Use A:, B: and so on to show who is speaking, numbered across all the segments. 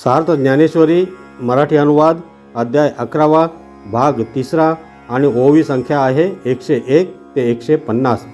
A: सार्थ ज्ञानेश्वरी मराठी अनुवाद अध्याय अकरावा भाग तिसरा आणि ओवी संख्या आहे एकशे एक ते एकशे पन्नास.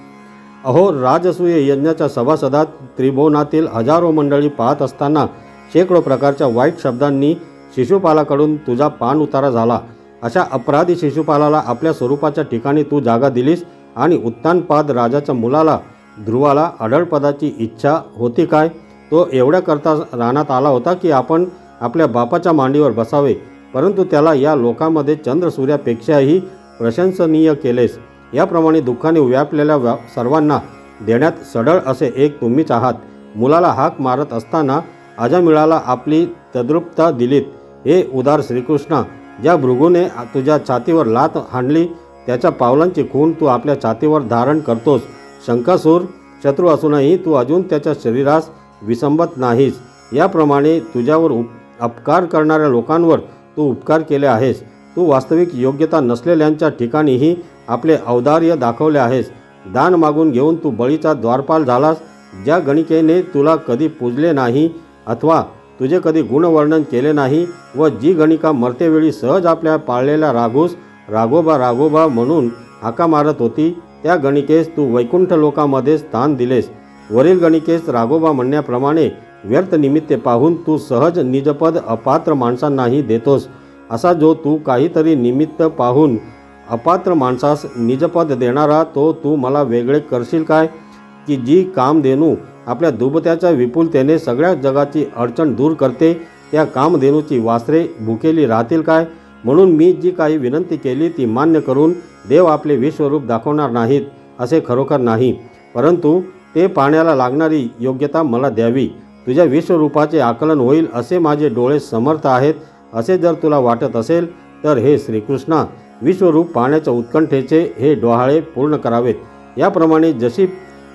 A: अहो राजसूय यज्ञाच्या सभासदात त्रिभुवनातील हजारो मंडळी पाहत असताना शेकडो प्रकारच्या वाईट शब्दांनी शिशुपालाकडून तुझा पान उतारा झाला. अशा अपराधी शिशुपालाला आपल्या स्वरूपाच्या ठिकाणी तू जागा दिलीस आणि उत्तानपाद राजाच्या मुलाला ध्रुवाला अढळपदाची इच्छा होती काय? तो एवढ्या करता रानात आला होता की आपण आपल्या बापाच्या मांडीवर बसावे. परंतु त्याला या लोकामध्ये चंद्रसूर्यापेक्षाही प्रशंसनीय केलेस. याप्रमाणे दुःखाने व्यापलेल्या व्या सर्वांना देण्यात सडळ असे एक तुम्हीच आहात. मुलाला हाक मारत असताना अजामिळाला आपली तद्रुपता दिलीत. हे उदार श्रीकृष्णा ज्या भृगूने तुझ्या छातीवर लात हाणली त्याच्या पावलांची खून तू आपल्या छातीवर धारण करतोस. शंकासूर शत्रू असूनही तू अजून त्याच्या शरीरास विसंबत नाहीस. याप्रमाणे तुझ्यावर उप अपकार करणाऱ्या लोकांवर तू उपकार केले आहेस. तू वास्तविक योग्यता नसलेल्यांच्या ठिकाणीही आपले औदार्य दाखवले आहेस. दान मागून घेऊन तू बळीचा द्वारपाल झालास. ज्या गणिकेने तुला कधी पूजले नाही अथवा तुझे कधी गुणवर्णन केले नाही व जी गणिका मरतेवेळी सहज आपल्या पाळलेल्या राघोस राघोबा राघोबा म्हणून हाका मारत होती त्या गणिकेस तू वैकुंठ लोकामध्ये स्थान दिलेस. वरील गणिकेस राघोबा म्हणण्याप्रमाणे व्यर्थ निमित्ते पाहून तू सहज निजपद अपात्र माणसांनाही देतोस. असा जो तू काहीतरी निमित्त पाहून अपात्र माणसास निजपद देणारा तो तू मला वेगळे करशील काय? की जी कामधेनू आपल्या दुबत्याच्या विपुलतेने सगळ्या जगाची अडचण दूर करते त्या कामधेनूची वासरे भुकेली राहतील काय? म्हणून मी जी काही विनंती केली ती मान्य करून देव आपले विश्वरूप दाखवणार नाहीत असे खरोखर नाही. परंतु ते पाण्याला लागणारी योग्यता मला द्यावी. तुझ्या विश्वरूपाचे आकलन होईल असे माझे डोळे समर्थ आहेत असे जर तुला वाटत असेल तर हे श्रीकृष्णा विश्वरूप पाहण्याच्या उत्कंठेचे हे डोहाळे पूर्ण करावेत. याप्रमाणे जशी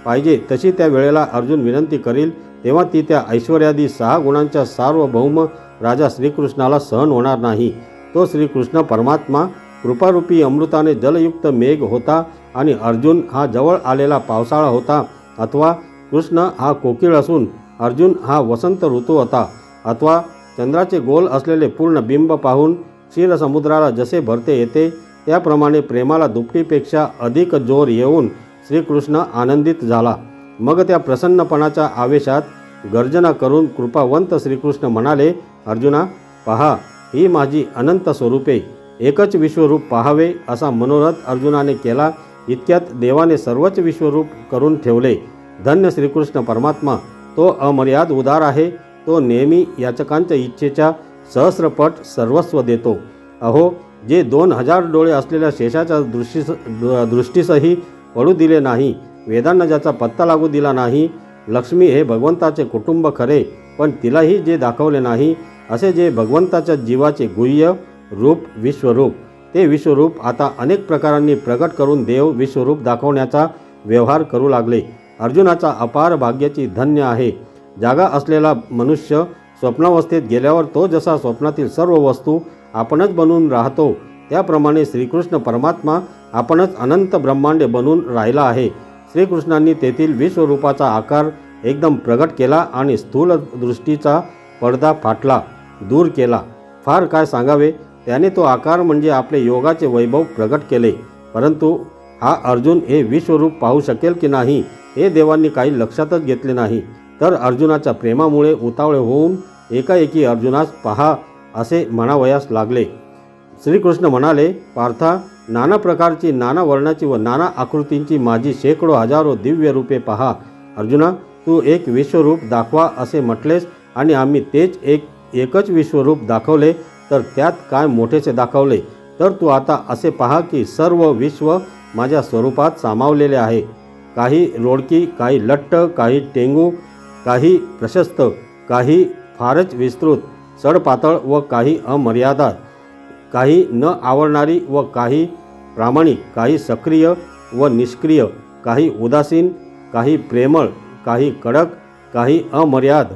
A: पाहिजे तशी त्या वेळेला अर्जुन विनंती करील तेव्हा ती त्या ऐश्वर्यादी सहा गुणांच्या सार्वभौम राजा श्रीकृष्णाला सहन होणार नाही. तो श्रीकृष्ण परमात्मा कृपारूपी अमृताने जलयुक्त मेघ होता आणि अर्जुन हा जवळ आलेला पावसाळा होता. अथवा कृष्ण हा कोकिळ असून अर्जुन हा वसंत ऋतू होता अथवा चंद्राचे गोल असलेले पूर्ण बिंब पाहून क्षीरसमुद्राला जसे भरते येते त्याप्रमाणे प्रेमाला दुपटीपेक्षा अधिक जोर येऊन श्रीकृष्ण आनंदित झाला. मग त्या प्रसन्नपणाच्या आवेशात गर्जना करून कृपावंत श्रीकृष्ण म्हणाले अर्जुना पहा ही माझी अनंत स्वरूपे. एकच विश्वरूप पाहावे असा मनोरथ अर्जुनाने केला इतक्यात देवाने सर्वच विश्वरूप करून ठेवले. धन्य श्रीकृष्ण परमात्मा. तो अमर्याद उदार आहे. तो नेहमी याचकांच्या इच्छेच्या सहस्रपट सर्वस्व देतो. अहो जे दोन हजार डोळे असलेल्या शेषाच्या दृष्टीस दृष्टीसही पडू दिले नाही. वेदांना ज्याचा पत्ता लागू दिला नाही. लक्ष्मी हे भगवंताचे कुटुंब खरे पण तिलाही जे दाखवले नाही असे जे भगवंताच्या जीवाचे गुह्य रूप विश्वरूप. ते विश्वरूप आता अनेक प्रकारांनी प्रकट करून देव विश्वरूप दाखवण्याचा व्यवहार करू लागले. अर्जुनाचा अपार भाग्याची धन्य आहे. जागा असलेला मनुष्य स्वप्नावस्थेत गेल्यावर तो जसा स्वप्नातील सर्व वस्तू आपणच बनून राहतो त्याप्रमाणे श्रीकृष्ण परमात्मा आपणच अनंत ब्रह्मांड बनून राहिला आहे. श्रीकृष्णांनी तेथील विश्वरूपाचा आकार एकदम प्रगट केला आणि स्थूल दृष्टीचा पडदा फाटला दूर केला. फार काय सांगावे? त्याने तो आकार म्हणजे आपले योगाचे वैभव प्रगट केले. परंतु हा अर्जुन हे विश्वरूप पाहू शकेल की नाही हे देवांनी काही लक्षातच घेतले नाही. तर अर्जुनाच्या प्रेमामुळे उतावळे होऊन एकाएकी अर्जुनास पहा असे म्हणावयास लागले. श्रीकृष्ण म्हणाले पार्था नाना प्रकारची नाना वर्णाची व नाना आकृतींची माझी शेकडो हजारो दिव्य रूपे पहा. अर्जुना तू एक विश्वरूप दाखवा असे म्हटलेस आणि आम्ही तेच एक एकच विश्वरूप दाखवले तर त्यात काय मोठेसे दाखवले? तर तू आता असे पहा की सर्व विश्व माझ्या स्वरूपात सामावलेले आहे. काही रोडकी काही लट्ट काही टेंगू काही प्रशस्त काही फारच विस्तृत सडपातळ व काही अमर्यादा काही न आवडणारी व काही प्रामाणिक काही सक्रिय व निष्क्रिय काही उदासीन काही प्रेमळ काही कडक काही अमर्याद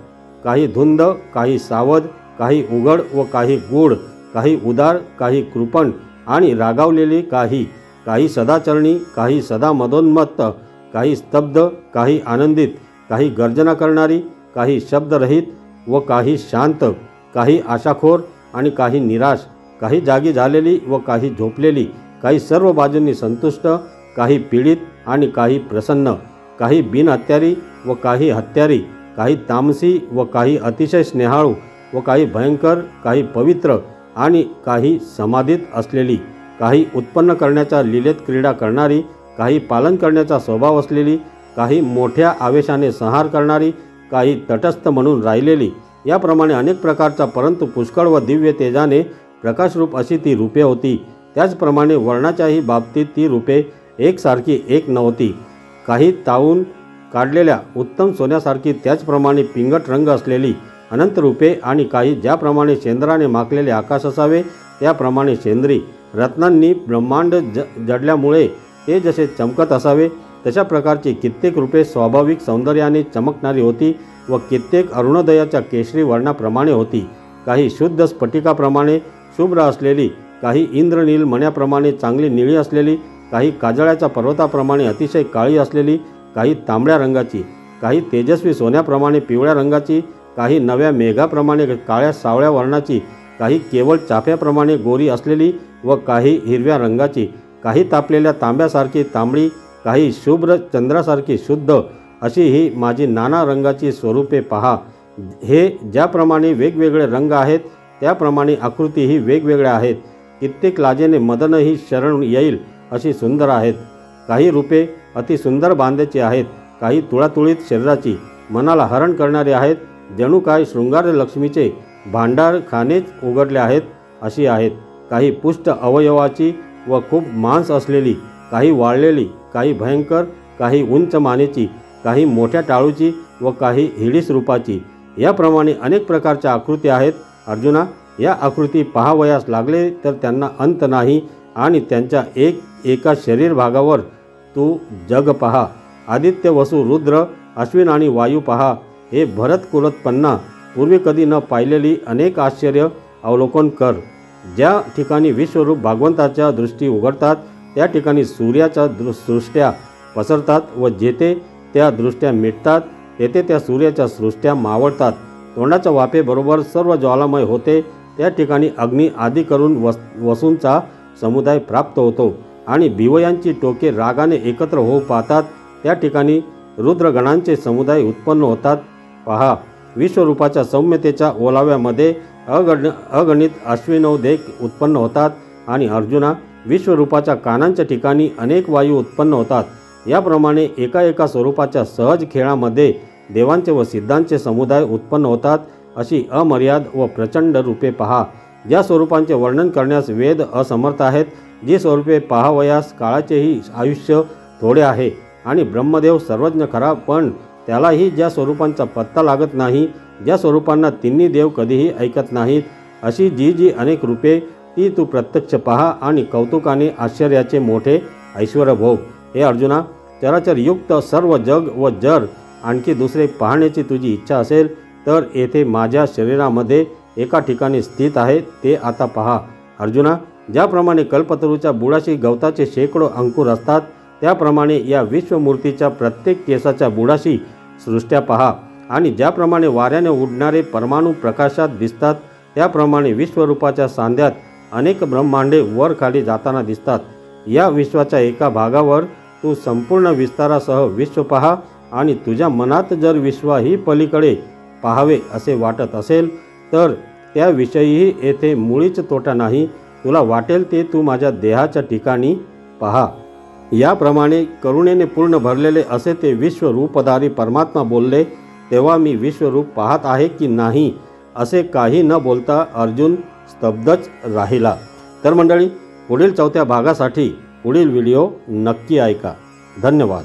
A: काही धुंद काही सावध काही उघड व काही गूढ काही उदार काही कृपण आणि रागावलेली काही काही सदाचरणी काही सदा मदोन्मत्त काही स्तब्ध काही आनंदित काही गर्जना करणारी काही शब्दरहित व काही शांत काही आशाखोर आणि काही निराश काही जागी झालेली व काही झोपलेली काही सर्व बाजूंनी संतुष्ट काही पीडित आणि काही प्रसन्न काही बिनहत्यारी व काही हत्यारी काही तामसी व काही अतिशय स्नेहाळू व काही भयंकर काही पवित्र आणि काही समाधीत असलेली काही उत्पन्न करण्याच्या लिलेत क्रीडा करणारी काही पालन करण्याचा स्वभाव असलेली काही मोठ्या आवेशाने संहार करणारी काही तटस्थ म्हणून राहिलेली याप्रमाणे अनेक प्रकारचा परंतु पुष्कळ व दिव्य तेजाने प्रकाशरूप अशी ती रूपे होती. त्याचप्रमाणे वर्णाच्याही बाबतीत ती रूपे एकसारखी एक नव्हती. काही तावून काढलेल्या उत्तम सोन्यासारखी त्याचप्रमाणे पिंगट रंग असलेली अनंत रूपे आणि काही ज्याप्रमाणे चंद्राने माखलेले आकाश असावे त्याप्रमाणे शेंद्री रत्नांनी ब्रह्मांड ज जडल्यामुळे ते जसे चमकत असावे तशा प्रकारची कित्येक रूपे स्वाभाविक सौंदर्याने चमकणारी होती व कित्येक अरुणोदयाच्या केशरी वर्णाप्रमाणे होती. काही शुद्ध स्फटिकाप्रमाणे शुभ्र असलेली काही इंद्रनील मण्याप्रमाणे चांगली निळी असलेली काही काजळ्याच्या पर्वताप्रमाणे अतिशय काळी असलेली काही तांबड्या रंगाची काही तेजस्वी सोन्याप्रमाणे पिवळ्या रंगाची काही नव्या मेघाप्रमाणे काळ्या सावळ्या वर्णाची काही केवळ चाफ्याप्रमाणे गोरी असलेली व काही हिरव्या रंगाची काही तापलेल्या तांब्यासारखी तांबडी काही शुभ्र चंद्रासारखी शुद्ध अशी ही माझी नाना रंगाची स्वरूपे पहा. हे ज्याप्रमाणे वेगवेगळे रंग आहेत त्याप्रमाणे आकृतीही वेगवेगळ्या आहेत. कित्येक लाजेने मदनही शरण येईल अशी सुंदर आहेत. काही रूपे अतिसुंदर बांध्याची आहेत काही तुळातुळीत शरीराची. मनाला हरण करणारी आहेत जणू काय शृंगार लक्ष्मीचे भांडार खानेच उघडले आहेत अशी आहेत. काही पुष्ट अवयवाची व खूप मांस असलेली काही वाळलेली काही भयंकर काही उंच मानेची काही मोठ्या टाळूची व काही हिडीस रूपाची. याप्रमाणे अनेक प्रकारच्या आकृती आहेत. अर्जुना या आकृती पहावयास लागले तर त्यांना अंत नाही आणि त्यांच्या एक एका शरीर भागावर तू जग पहा. आदित्य वसु रुद्र अश्विन आणि वायू पहा. हे भरत कुलोत्पन्ना पूर्वी कधी न पाहिलेली अनेक आश्चर्य अवलोकन कर. ज्या ठिकाणी विश्वरूप भागवंताच्या दृष्टी उघडतात त्या ठिकाणी सूर्याच्या दृ सृष्ट्या पसरतात व जेथे त्या दृष्ट्या मिटतात तेथे त्या सूर्याच्या सृष्ट्या मावळतात. तोंडाच्या वाफेबरोबर सर्व ज्वालामय होते त्या ठिकाणी अग्नी आदी करून वस वसूंचा समुदाय प्राप्त होतो आणि भिवयांची टोके रागाने एकत्र होऊ पाहतात त्या ठिकाणी रुद्रगणांचे समुदाय उत्पन्न होतात. पहा. विश्वरूपाच्या सौम्यतेच्या ओलाव्यामध्ये अगण अगणित अश्विनोदेक उत्पन्न होतात आणि अर्जुना विश्वरूपाच्या कानांच्या ठिकाणी अनेक वायू उत्पन्न होतात. याप्रमाणे एका एका स्वरूपाच्या सहज खेळामध्ये देवांचे व सिद्धांचे समुदाय उत्पन्न होतात अशी अमर्याद व प्रचंड रूपे पहा. ज्या स्वरूपांचे वर्णन करण्यास वेद असमर्थ आहेत जी स्वरूपे पहावयास काळाचेही आयुष्य थोडे आहे आणि ब्रह्मदेव सर्वज्ञ खरा पण त्यालाही ज्या स्वरूपांचा पत्ता लागत नाही ज्या स्वरूपांना तिन्ही देव कधीही ऐकत नाहीत अशी जी जी अनेक रूपे ती तू प्रत्यक्ष पहा आणि कौतुकाने आश्चर्याचे मोठे ऐश्वर भोग. हे अर्जुना चराचर युक्त सर्व जग व जर आणखी दुसरे पाहण्याची तुझी इच्छा असेल तर येथे माझ्या शरीरामध्ये एका ठिकाणी स्थित आहे ते आता पहा. अर्जुना ज्याप्रमाणे कल्पतरूच्या बुडाशी गवताचे शेकडो अंकुर असतात त्याप्रमाणे या विश्वमूर्तीच्या प्रत्येक केसाच्या बुडाशी सृष्ट्या पहा आणि ज्याप्रमाणे वाऱ्याने उडणारे परमाणू प्रकाशात दिसतात त्याप्रमाणे विश्वरूपाच्या सांध्यात अनेक ब्रह्मांडे वर खाली जाताना दिसतात. या विश्वाच्या एका भागावर तू संपूर्ण विस्तारासह विश्व पहा आणि तुझ्या मनात जर विश्वाही पलीकडे पाहावे असे वाटत असेल तर त्याविषयीही येथे मुळीच तोटा नाही. तुला वाटेल ते तू माझ्या देहाच्या ठिकाणी पहा. याप्रमाणे करुणेने पूर्ण भरलेले असे ते विश्वरूपधारी परमात्मा बोलले तेव्हा मी विश्वरूप पाहत आहे की नाही असे काही न बोलता अर्जुन स्तब्धच राहिला. तर मंडळी पुढील चौथ्या भागासाठी पुढील व्हिडिओ नक्की ऐका. धन्यवाद.